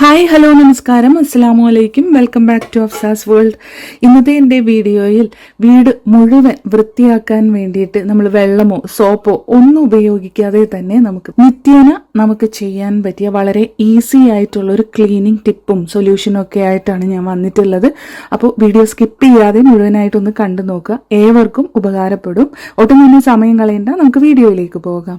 Hi hello നമസ്കാരം. അസ്സാം വലൈക്കും welcome back to Afsa's world. ഇന്നത്തെ എന്റെ വീഡിയോയിൽ വീട് മുഴുവൻ വൃത്തിയാക്കാൻ വേണ്ടിയിട്ട് നമ്മൾ വെള്ളമോ സോപ്പോ ഒന്നും ഉപയോഗിക്കാതെ തന്നെ നമുക്ക് നിത്യേന നമുക്ക് ചെയ്യാൻ പറ്റിയ വളരെ ഈസി ആയിട്ടുള്ള ഒരു ക്ലീനിങ് ടിപ്പും സൊല്യൂഷനും ഒക്കെ ആയിട്ടാണ് ഞാൻ വന്നിട്ടുള്ളത്. അപ്പോൾ വീഡിയോ സ്കിപ്പ് ചെയ്യാതെ മുഴുവനായിട്ടൊന്ന് കണ്ടു നോക്കുക. ഏവർക്കും ഉപകാരപ്പെടും. ഒട്ടും തന്നെ സമയം കളയണ്ട. നമുക്ക് വീഡിയോയിലേക്ക് പോകാം.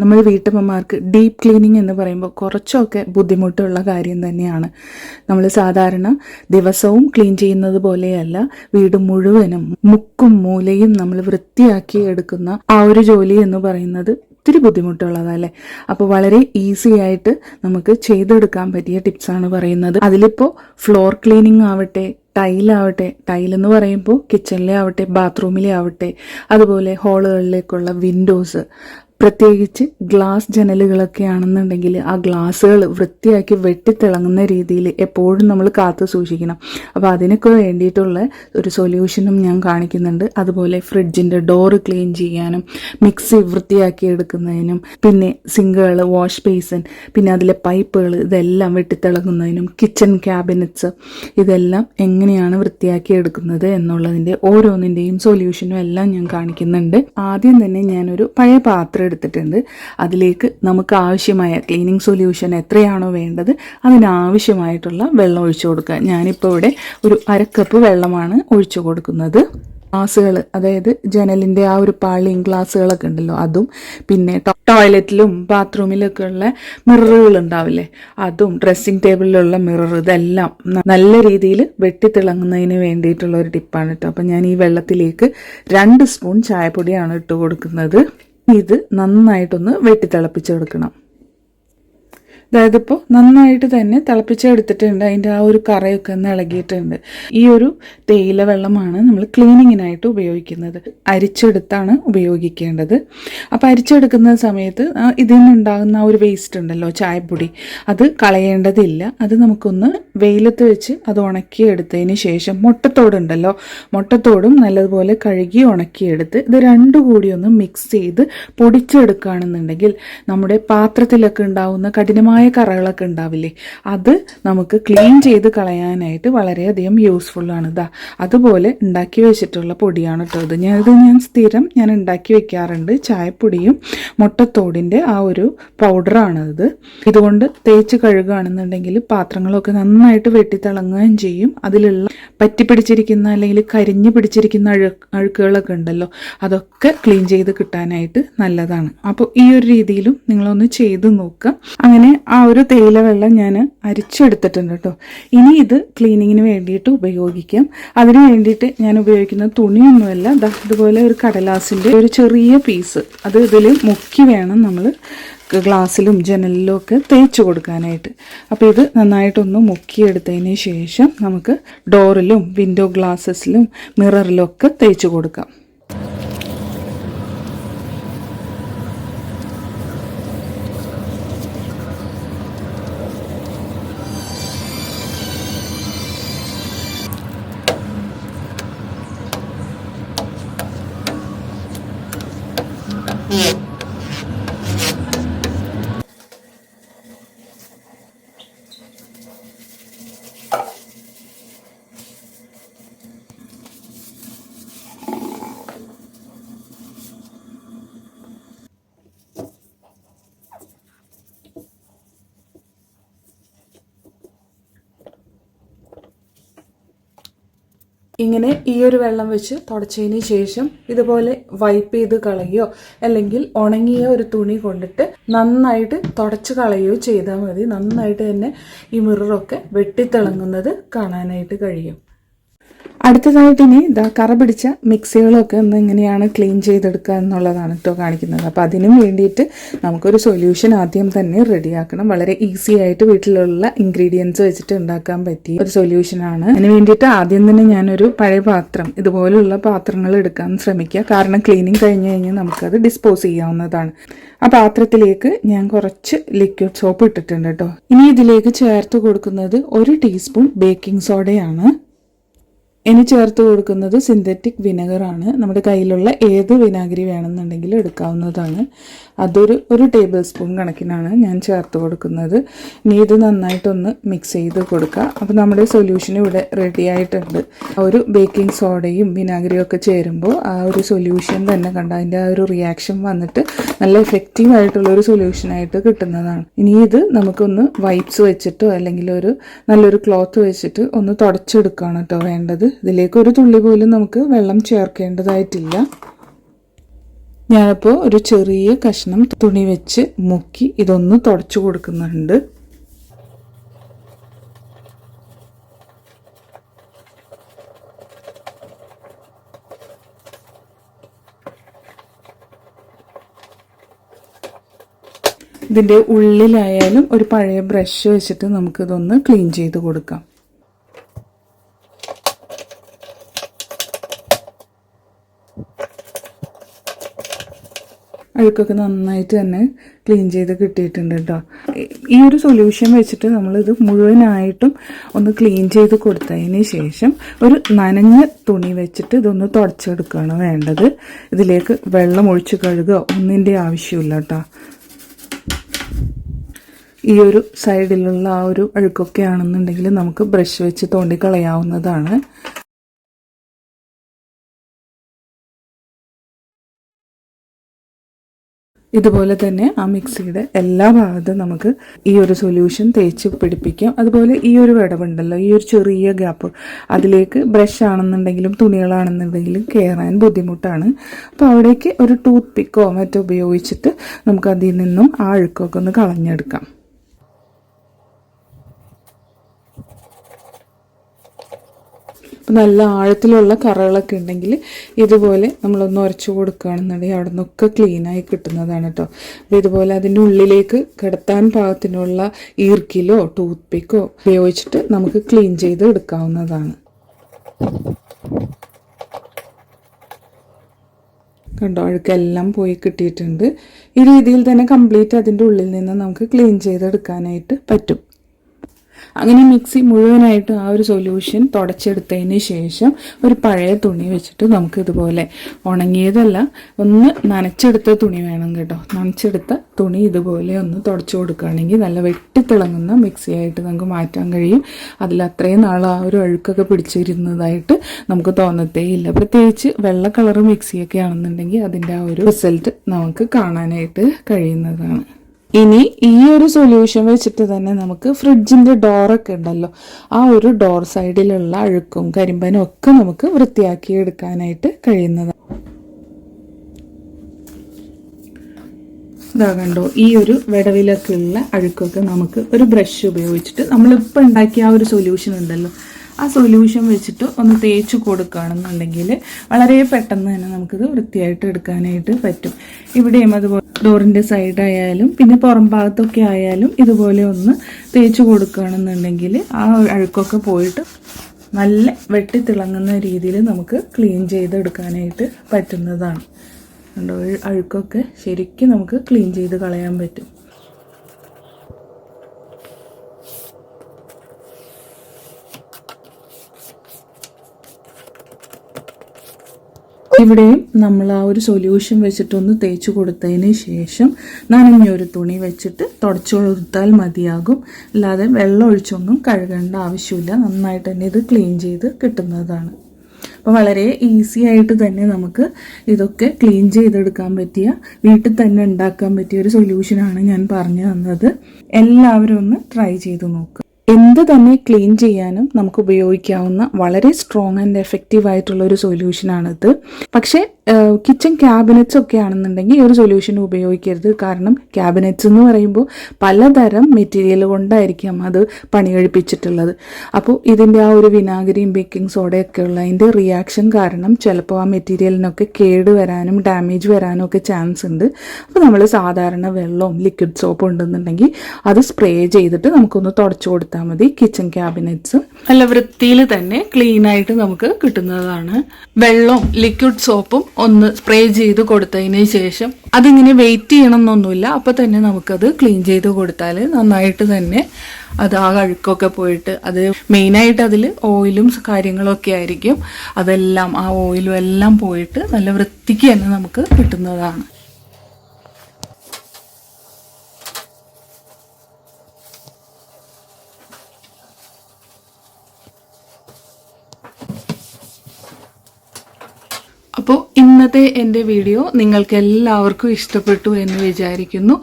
നമ്മൾ വീട്ടമ്മമാർക്ക് ഡീപ്പ് ക്ലീനിങ് എന്ന് പറയുമ്പോൾ കുറച്ചൊക്കെ ബുദ്ധിമുട്ടുള്ള കാര്യം തന്നെയാണ്. നമ്മൾ സാധാരണ ദിവസവും ക്ലീൻ ചെയ്യുന്നത് പോലെയല്ല വീട് മുഴുവനും മുക്കും മൂലയും നമ്മൾ വൃത്തിയാക്കി എടുക്കുന്ന ആ ഒരു ജോലി എന്ന് പറയുന്നത് ഒത്തിരി ബുദ്ധിമുട്ടുള്ളതല്ലേ? അപ്പോൾ വളരെ ഈസി ആയിട്ട് നമുക്ക് ചെയ്തെടുക്കാൻ പറ്റിയ ടിപ്സാണ് പറയുന്നത്. അതിലിപ്പോൾ ഫ്ലോർ ക്ലീനിങ് ആവട്ടെ ടൈലാവട്ടെ ടൈലെന്ന് പറയുമ്പോൾ കിച്ചണിലെ ആവട്ടെ ബാത്റൂമിലെ ആവട്ടെ അതുപോലെ ഹാളുകളിലേക്കുള്ള വിൻഡോസ് പ്രത്യേകിച്ച് ഗ്ലാസ് ജനലുകളൊക്കെ ആണെന്നുണ്ടെങ്കിൽ ആ ഗ്ലാസ്സുകൾ വൃത്തിയാക്കി വെട്ടിത്തിളങ്ങുന്ന രീതിയിൽ എപ്പോഴും നമ്മൾ കാത്തു സൂക്ഷിക്കണം. അപ്പോൾ അതിനൊക്കെ വേണ്ടിയിട്ടുള്ള ഒരു സൊല്യൂഷനും ഞാൻ കാണിക്കുന്നുണ്ട്. അതുപോലെ ഫ്രിഡ്ജിന്റെ ഡോറ് ക്ലീൻ ചെയ്യാനും മിക്സി വൃത്തിയാക്കി എടുക്കുന്നതിനും പിന്നെ സിങ്കുകൾ വാഷ് ബേസിൻ പിന്നെ അതിലെ പൈപ്പുകൾ ഇതെല്ലാം വെട്ടിത്തിളങ്ങുന്നതിനും കിച്ചൺ ക്യാബിനറ്റ്സ് ഇതെല്ലാം എങ്ങനെയാണ് വൃത്തിയാക്കി എടുക്കുന്നത് എന്നുള്ളതിന്റെ ഓരോന്നിന്റെയും സൊല്യൂഷനും എല്ലാം ഞാൻ കാണിക്കുന്നുണ്ട്. ആദ്യം തന്നെ ഞാനൊരു പഴയ പാത്രം എടുത്തിട്ടുണ്ട്. അതിലേക്ക് നമുക്ക് ആവശ്യമായ ക്ലീനിങ് സൊല്യൂഷൻ എത്രയാണോ വേണ്ടത് അതിനാവശ്യമായിട്ടുള്ള വെള്ളം ഒഴിച്ചു കൊടുക്കുക. ഞാനിപ്പോൾ ഇവിടെ ഒരു അരക്കപ്പ് വെള്ളമാണ് ഒഴിച്ചു കൊടുക്കുന്നത്. ഗ്ലാസുകൾ അതായത് ജനലിന്റെ ആ ഒരു പാളിയും ഗ്ലാസ്സുകളൊക്കെ ഉണ്ടല്ലോ അതും പിന്നെ ടോയ്ലറ്റിലും ബാത്റൂമിലൊക്കെ ഉള്ള മിററുകൾ ഉണ്ടാവില്ലേ അതും ഡ്രസ്സിംഗ് ടേബിളിലുള്ള മിറർ ഇതെല്ലാം നല്ല രീതിയിൽ വെട്ടിത്തിളങ്ങുന്നതിന് വേണ്ടിയിട്ടുള്ള ഒരു ടിപ്പാണ് കേട്ടോ അപ്പം ഞാൻ ഈ വെള്ളത്തിലേക്ക് രണ്ട് സ്പൂൺ ചായപ്പൊടിയാണ് ഇട്ട് കൊടുക്കുന്നത്. ഇത് നന്നായിട്ടൊന്ന് വെട്ടിത്തിളപ്പിച്ചെടുക്കണം. അതായത് ഇപ്പോൾ നന്നായിട്ട് തന്നെ തിളപ്പിച്ചെടുത്തിട്ടുണ്ട്. അതിന്റെ ആ ഒരു കറയൊക്കെ ഒന്ന് ഇളകിയിട്ടുണ്ട്. ഈ ഒരു തേയില വെള്ളമാണ് നമ്മൾ ക്ലീനിങ്ങിനായിട്ട് ഉപയോഗിക്കുന്നത്. അരിച്ചെടുത്താണ് ഉപയോഗിക്കേണ്ടത്. അപ്പോൾ അരിച്ചെടുക്കുന്ന സമയത്ത് ഇതിൽ നിന്നുണ്ടാകുന്ന ആ ഒരു വേസ്റ്റ് ഉണ്ടല്ലോ ചായപ്പൊടി അത് കളയേണ്ടതില്ല. അത് നമുക്കൊന്ന് വെയിലത്ത് വെച്ച് അത് ഉണക്കിയെടുത്തതിന് ശേഷം മുട്ടത്തോടുണ്ടല്ലോ മുട്ടത്തോടും നല്ലതുപോലെ കഴുകി ഉണക്കിയെടുത്ത് ഇത് രണ്ടും കൂടി ഒന്ന് മിക്സ് ചെയ്ത് പൊടിച്ചെടുക്കുകയാണെന്നുണ്ടെങ്കിൽ നമ്മുടെ പാത്രത്തിലൊക്കെ ഉണ്ടാകുന്ന കഠിനമായ കറകളൊക്കെ ഉണ്ടാവില്ലേ? അത് നമുക്ക് ക്ലീൻ ചെയ്ത് കളയാനായിട്ട് വളരെയധികം യൂസ്ഫുൾ ആണ് ഇതാ അതുപോലെ ഉണ്ടാക്കി വെച്ചിട്ടുള്ള പൊടിയാണ് കേട്ടോ ഇത്. ഞാൻ ഇത് ഞാൻ സ്ഥിരം ഞാൻ ഉണ്ടാക്കി വെക്കാറുണ്ട് ചായപ്പൊടിയും മുട്ടത്തോടിന്റെ ആ ഒരു പൗഡറാണ് ഇത്. ഇതുകൊണ്ട് തേച്ച് കഴുകുകയാണെന്നുണ്ടെങ്കിൽ പാത്രങ്ങളൊക്കെ നന്നായിട്ട് വെട്ടിത്തിളങ്ങുകയും ചെയ്യും. അതിലുള്ള പറ്റിപ്പിടിച്ചിരിക്കുന്ന അല്ലെങ്കിൽ കരിഞ്ഞു പിടിച്ചിരിക്കുന്ന അഴു അഴുക്കുകളൊക്കെ ഉണ്ടല്ലോ അതൊക്കെ ക്ലീൻ ചെയ്ത് കിട്ടാനായിട്ട് നല്ലതാണ്. അപ്പോൾ ഈ ഒരു രീതിയിലും നിങ്ങളൊന്ന് ചെയ്ത് നോക്കുക. അങ്ങനെ ആ ഒരു തേയില വെള്ളം ഞാൻ അരിച്ചെടുത്തിട്ടുണ്ട് കേട്ടോ. ഇനി ഇത് ക്ലീനിങ്ങിന് വേണ്ടിയിട്ട് ഉപയോഗിക്കാം. അതിന് വേണ്ടിയിട്ട് ഞാൻ ഉപയോഗിക്കുന്ന തുണിയൊന്നുമല്ല. ഇതുപോലെ ഒരു കടലാസിന്റെ ഒരു ചെറിയ പീസ് അത് ഇതിൽ മുക്കി വേണം നമ്മൾ ഗ്ലാസ്സിലും ജനലിലും ഒക്കെ തേച്ച് കൊടുക്കാനായിട്ട്. അപ്പോൾ ഇത് നന്നായിട്ടൊന്ന് മുക്കിയെടുത്തതിന് ശേഷം നമുക്ക് ഡോറിലും വിൻഡോ ഗ്ലാസ്സസിലും മിററിലും ഒക്കെ തേച്ച് കൊടുക്കാം. ഇങ്ങനെ ഈ ഒരു വെള്ളം വെച്ച് തുടച്ചതിന് ശേഷം ഇതുപോലെ വൈപ്പ് ചെയ്ത് കളയുകയോ അല്ലെങ്കിൽ ഉണങ്ങിയ ഒരു തുണി കൊണ്ടിട്ട് നന്നായിട്ട് തുടച്ച് കളയുകയോ ചെയ്താൽ മതി. നന്നായിട്ട് തന്നെ ഈ മിററൊക്കെ വെട്ടിത്തിളങ്ങുന്നത് കാണാനായിട്ട് കഴിയും. അടുത്തതായിട്ട് ഇനി ഇതാ കറ പിടിച്ച മിക്സികളൊക്കെ ഒന്ന് എങ്ങനെയാണ് ക്ലീൻ ചെയ്തെടുക്കുക എന്നുള്ളതാണ് കേട്ടോ കാണിക്കുന്നത്. അപ്പോൾ അതിനും വേണ്ടിയിട്ട് നമുക്കൊരു സൊല്യൂഷൻ ആദ്യം തന്നെ റെഡിയാക്കണം. വളരെ ഈസി ആയിട്ട് വീട്ടിലുള്ള ഇൻഗ്രീഡിയൻസ് വെച്ചിട്ട് ഉണ്ടാക്കാൻ പറ്റിയ ഒരു സൊല്യൂഷനാണ് അതിന് വേണ്ടിയിട്ട് ആദ്യം തന്നെ ഞാനൊരു പഴയ പാത്രം ഇതുപോലുള്ള പാത്രങ്ങൾ എടുക്കാൻ ശ്രമിക്കുക. കാരണം ക്ലീനിങ് കഴിഞ്ഞ് കഴിഞ്ഞാൽ നമുക്കത് ഡിസ്പോസ് ചെയ്യാവുന്നതാണ്. ആ പാത്രത്തിലേക്ക് ഞാൻ കുറച്ച് ലിക്വിഡ് സോപ്പ് ഇട്ടിട്ടുണ്ട് കേട്ടോ ഇനി ഇതിലേക്ക് ചേർത്ത് കൊടുക്കുന്നത് ഒരു ടീസ്പൂൺ ബേക്കിംഗ് സോഡയാണ് ഇനി ചേർത്ത് കൊടുക്കുന്നത് സിന്തറ്റിക് വിനെഗറാണ് നമ്മുടെ കയ്യിലുള്ള ഏത് വിനാഗിരി വേണമെന്നുണ്ടെങ്കിലും എടുക്കാവുന്നതാണ്. അതൊരു ഒരു ടേബിൾ സ്പൂൺ കണക്കിനാണ് ഞാൻ ചേർത്ത് കൊടുക്കുന്നത്. ഇനി ഇത് നന്നായിട്ടൊന്ന് മിക്സ് ചെയ്ത് കൊടുക്കുക. അപ്പോൾ നമ്മുടെ സൊല്യൂഷൻ ഇവിടെ റെഡി ആയിട്ടുണ്ട്. ഒരു ബേക്കിംഗ് സോഡയും വിനാഗിരിയും ഒക്കെ ചേരുമ്പോൾ ആ ഒരു സൊല്യൂഷൻ തന്നെ കണ്ട അതിന്റെ ആ ഒരു റിയാക്ഷൻ വന്നിട്ട് നല്ല എഫക്റ്റീവ് ആയിട്ടുള്ള ഒരു സൊല്യൂഷനായിട്ട് കിട്ടുന്നതാണ്. ഇനി ഇത് നമുക്കൊന്ന് വൈപ്സ് വെച്ചിട്ടോ അല്ലെങ്കിൽ ഒരു നല്ലൊരു ക്ലോത്ത് വെച്ചിട്ട് ഒന്ന് തുടച്ചെടുക്കുകയാണ് കേട്ടോ വേണ്ടത്. ഇതിലേക്ക് ഒരു തുള്ളി പോലും നമുക്ക് വെള്ളം ചേർക്കേണ്ടതായിട്ടില്ല. ഞാനിപ്പോൾ ഒരു ചെറിയ കഷ്ണം തുണി വെച്ച് മുക്കി ഇതൊന്ന് തുടച്ചു കൊടുക്കുന്നുണ്ട്. ഇതിന്റെ ഉള്ളിലായാലും ഒരു പഴയ ബ്രഷ് വെച്ചിട്ട് നമുക്കിതൊന്ന് ക്ലീൻ ചെയ്ത് കൊടുക്കാം. അഴുക്കൊക്കെ നന്നായിട്ട് തന്നെ ക്ലീൻ ചെയ്ത് കിട്ടിയിട്ടുണ്ട് കേട്ടോ ഈ ഒരു സൊല്യൂഷൻ വെച്ചിട്ട് നമ്മളിത് മുഴുവനായിട്ടും ഒന്ന് ക്ലീൻ ചെയ്ത് കൊടുത്തതിന് ശേഷം ഒരു നനഞ്ഞ തുണി വെച്ചിട്ട് ഇതൊന്ന് തുടച്ചെടുക്കുകയാണ് വേണ്ടത്. ഇതിലേക്ക് വെള്ളം ഒഴിച്ച് കഴുകുക ഒന്നിന്റെ ആവശ്യമില്ല കേട്ടോ ഈ ഒരു സൈഡിലുള്ള ആ ഒരു അഴുക്കൊക്കെ ആണെന്നുണ്ടെങ്കിൽ നമുക്ക് ബ്രഷ് വെച്ച് തോണ്ടി കളയാവുന്നതാണ്. ഇതുപോലെ തന്നെ ആ മിക്സിയുടെ എല്ലാ ഭാഗത്തും നമുക്ക് ഈ ഒരു സൊല്യൂഷൻ തേച്ച് പിടിപ്പിക്കാം. അതുപോലെ ഈ ഒരു വിടവുണ്ടല്ലോ ഈ ഒരു ചെറിയ ഗ്യാപ്പ് അതിലേക്ക് ബ്രഷ് ആണെന്നുണ്ടെങ്കിലും തുണികളാണെന്നുണ്ടെങ്കിലും കയറാൻ ബുദ്ധിമുട്ടാണ്. അപ്പോൾ അവിടേക്ക് ഒരു ടൂത്ത് പിക്കോ മറ്റോ ഉപയോഗിച്ചിട്ട് നമുക്ക് അതിൽ നിന്നും ആ അഴുക്കൊക്കെ ഒന്ന് കളഞ്ഞെടുക്കാം. നല്ല ആഴത്തിലുള്ള കറകളൊക്കെ ഉണ്ടെങ്കിൽ ഇതുപോലെ നമ്മളൊന്ന് ഉരച്ചു കൊടുക്കുകയാണെന്നുണ്ടെങ്കിൽ അവിടെ നിന്നൊക്കെ ക്ലീനായി കിട്ടുന്നതാണ് കേട്ടോ അപ്പോൾ ഇതുപോലെ അതിന്റെ ഉള്ളിലേക്ക് കിടത്താൻ പാകത്തിനുള്ള ഈർക്കിലോ ടൂത്ത് പിക്കോ ഉപയോഗിച്ചിട്ട് നമുക്ക് ക്ലീൻ ചെയ്ത് എടുക്കാവുന്നതാണ്. കണ്ടോ അഴുക്കെല്ലാം പോയി കിട്ടിയിട്ടുണ്ട്. ഈ രീതിയിൽ തന്നെ കംപ്ലീറ്റ് അതിന്റെ ഉള്ളിൽ നിന്ന് നമുക്ക് ക്ലീൻ ചെയ്തെടുക്കാനായിട്ട് പറ്റും. അങ്ങനെ മിക്സി മുഴുവനായിട്ട് ആ ഒരു സൊല്യൂഷൻ തുടച്ചെടുത്തതിന് ശേഷം ഒരു പഴയ തുണി വെച്ചിട്ട് നമുക്ക് ഇതുപോലെ ഉണങ്ങിയതല്ല ഒന്ന് നനച്ചെടുത്ത തുണി വേണം കേട്ടോ. നനച്ചെടുത്ത തുണി ഇതുപോലെ ഒന്ന് തുടച്ചു കൊടുക്കുകയാണെങ്കിൽ നല്ല വെട്ടിത്തിളങ്ങുന്ന മിക്സിയായിട്ട് നമുക്ക് മാറ്റാൻ കഴിയും. അതിൽ അത്രയും നാൾ ആ ഒരു അഴുക്കൊക്കെ പിടിച്ചിരുന്നതായിട്ട് നമുക്ക് തോന്നത്തേ ഇല്ല പ്രത്യേകിച്ച് വെള്ള കളർ മിക്സിയൊക്കെ ആണെന്നുണ്ടെങ്കിൽ അതിന്റെ ആ ഒരു റിസൾട്ട് നമുക്ക് കാണാനായിട്ട് കഴിയുന്നതാണ്. ഇനി ഈ ഒരു സൊല്യൂഷൻ വെച്ചിട്ട് തന്നെ നമുക്ക് ഫ്രിഡ്ജിന്റെ ഡോറൊക്കെ ഉണ്ടല്ലോ. ആ ഒരു ഡോർ സൈഡിലുള്ള അഴുക്കും കരിമ്പനും ഒക്കെ നമുക്ക് വൃത്തിയാക്കി എടുക്കാനായിട്ട് കഴിയുന്നതാണ് ഇതാ കണ്ടോ ഈ ഒരു വിടവിലൊക്കെയുള്ള അഴുക്കൊക്കെ നമുക്ക് ഒരു ബ്രഷ് ഉപയോഗിച്ചിട്ട് നമ്മളിപ്പോൾ ഉണ്ടാക്കിയ ആ ഒരു സൊല്യൂഷൻ ഉണ്ടല്ലോ. ആ സൊല്യൂഷൻ വെച്ചിട്ട് ഒന്ന് തേച്ച് കൊടുക്കുകയാണെന്നുണ്ടെങ്കിൽ വളരെ പെട്ടെന്ന് തന്നെ നമുക്കിത് വൃത്തിയായിട്ട് എടുക്കാനായിട്ട് പറ്റും. ഇവിടെയും അതുപോലെ ഡോറിന്റെ സൈഡായാലും പിന്നെ പുറം ഭാഗത്തൊക്കെ ആയാലും ഇതുപോലെ ഒന്ന് തേച്ച് കൊടുക്കുകയാണെന്നുണ്ടെങ്കിൽ ആ അഴുക്കൊക്കെ പോയിട്ട് നല്ല വെട്ടിത്തിളങ്ങുന്ന രീതിയിൽ നമുക്ക് ക്ലീൻ ചെയ്തെടുക്കാനായിട്ട് പറ്റുന്നതാണ്. കണ്ടോ? അഴുക്കൊക്കെ ശരിക്കും നമുക്ക് ക്ലീൻ ചെയ്ത് കളയാൻ പറ്റും. ഇവിടെയും നമ്മൾ ആ ഒരു സൊല്യൂഷൻ വെച്ചിട്ടൊന്ന് തേച്ച് കൊടുത്തതിന് ശേഷം നനഞ്ഞൊരു തുണി വെച്ചിട്ട് തുടച്ചു കൊടുത്താൽ മതിയാകും. അല്ലാതെ വെള്ളം ഒഴിച്ചൊന്നും കഴുകേണ്ട ആവശ്യമില്ല. നന്നായിട്ട് തന്നെ ഇത് ക്ലീൻ ചെയ്ത് കിട്ടുന്നതാണ്. അപ്പോൾ വളരെ ഈസി ആയിട്ട് തന്നെ നമുക്ക് ഇതൊക്കെ ക്ലീൻ ചെയ്തെടുക്കാൻ പറ്റിയ വീട്ടിൽ തന്നെ ഉണ്ടാക്കാൻ പറ്റിയ ഒരു സൊല്യൂഷനാണ് ഞാൻ പറഞ്ഞു തന്നത്. എല്ലാവരും ഒന്ന് ട്രൈ ചെയ്ത് നോക്കുക എന്ത് തന്നെ ക്ലീൻ ചെയ്യാനും നമുക്ക് ഉപയോഗിക്കാവുന്ന വളരെ സ്ട്രോങ് ആൻഡ് എഫക്റ്റീവ് ആയിട്ടുള്ള ഒരു സൊല്യൂഷനാണിത് പക്ഷേ കിച്ചൺ ക്യാബിനറ്റ്സ് ഒക്കെ ആണെന്നുണ്ടെങ്കിൽ ഈ ഒരു സൊല്യൂഷൻ ഉപയോഗിക്കരുത്. കാരണം ക്യാബിനറ്റ്സ് എന്ന് പറയുമ്പോൾ പലതരം മെറ്റീരിയൽ കൊണ്ടായിരിക്കാം അത് പണി കഴിപ്പിച്ചിട്ടുള്ളത് അപ്പോൾ ഇതിന്റെ ആ ഒരു വിനാഗിരിയും ബേക്കിംഗ് സോഡയൊക്കെ ഉള്ള അതിന്റെ റിയാക്ഷൻ കാരണം ചിലപ്പോൾ ആ മെറ്റീരിയലിനൊക്കെ കേട് വരാനും ഡാമേജ് വരാനും ഒക്കെ ചാൻസ് ഉണ്ട്. അപ്പോൾ നമ്മൾ സാധാരണ വെള്ളവും ലിക്വിഡ് സോപ്പും ഉണ്ടെന്നുണ്ടെങ്കിൽ അത് സ്പ്രേ ചെയ്തിട്ട് നമുക്കൊന്ന് തുടച്ചു കൊടുത്താൽ മതി കിച്ചൺ ക്യാബിനറ്റ്സ് നല്ല വൃത്തിയിൽ തന്നെ ക്ലീൻ ആയിട്ട് നമുക്ക് കിട്ടുന്നതാണ്. വെള്ളവും ലിക്വിഡ് സോപ്പും ഒന്ന് സ്പ്രേ ചെയ്ത് കൊടുത്തതിന് ശേഷം അതിങ്ങനെ വെയിറ്റ് ചെയ്യണം എന്നൊന്നുമില്ല അപ്പോൾ തന്നെ നമുക്കത് ക്ലീൻ ചെയ്ത് കൊടുത്താൽ നന്നായിട്ട് തന്നെ അത് ആ അഴുക്കൊക്കെ പോയിട്ട് അത് മെയിനായിട്ട് അതിൽ ഓയിലും കാര്യങ്ങളൊക്കെ ആയിരിക്കും. അതെല്ലാം ആ ഓയിലും എല്ലാം പോയിട്ട് നല്ല വൃത്തിക്ക് തന്നെ നമുക്ക് കിട്ടുന്നതാണ് അപ്പോൾ ഇന്നത്തെ എന്റെ വീഡിയോ നിങ്ങൾക്ക് എല്ലാവർക്കും ഇഷ്ടപ്പെട്ടു എന്ന് വിചാരിക്കുന്നു.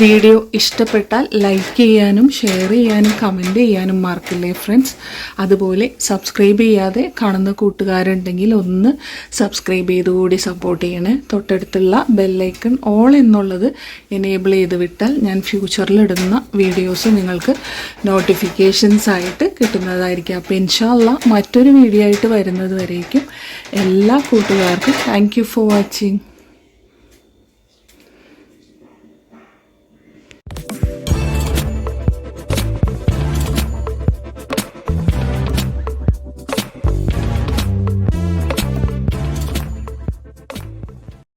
വീഡിയോ ഇഷ്ടപ്പെട്ടാൽ ലൈക്ക് ചെയ്യാനും ഷെയർ ചെയ്യാനും കമന്റ് ചെയ്യാനും മറക്കില്ലേ ഫ്രണ്ട്സ് അതുപോലെ സബ്സ്ക്രൈബ് ചെയ്യാതെ കാണുന്ന കൂട്ടുകാരുണ്ടെങ്കിൽ ഒന്ന് സബ്സ്ക്രൈബ് ചെയ്തുകൂടി സപ്പോർട്ട് ചെയ്യണേ. തൊട്ടടുത്തുള്ള ബെല്ലൈക്കൺ ഓൾ എന്നുള്ളത് എനേബിൾ ചെയ്ത് വിട്ടാൽ ഞാൻ ഫ്യൂച്ചറിൽ ഇടുന്ന വീഡിയോസ് നിങ്ങൾക്ക് നോട്ടിഫിക്കേഷൻസ് ആയിട്ട് കിട്ടുന്നതായിരിക്കും. അപ്പോൾ ഇൻഷാല്ല മറ്റൊരു വീഡിയോ ആയിട്ട് വരുന്നത് വരേക്കും എല്ലാ കൂട്ടുകാർക്കും താങ്ക് ഫോർ വാച്ചിങ്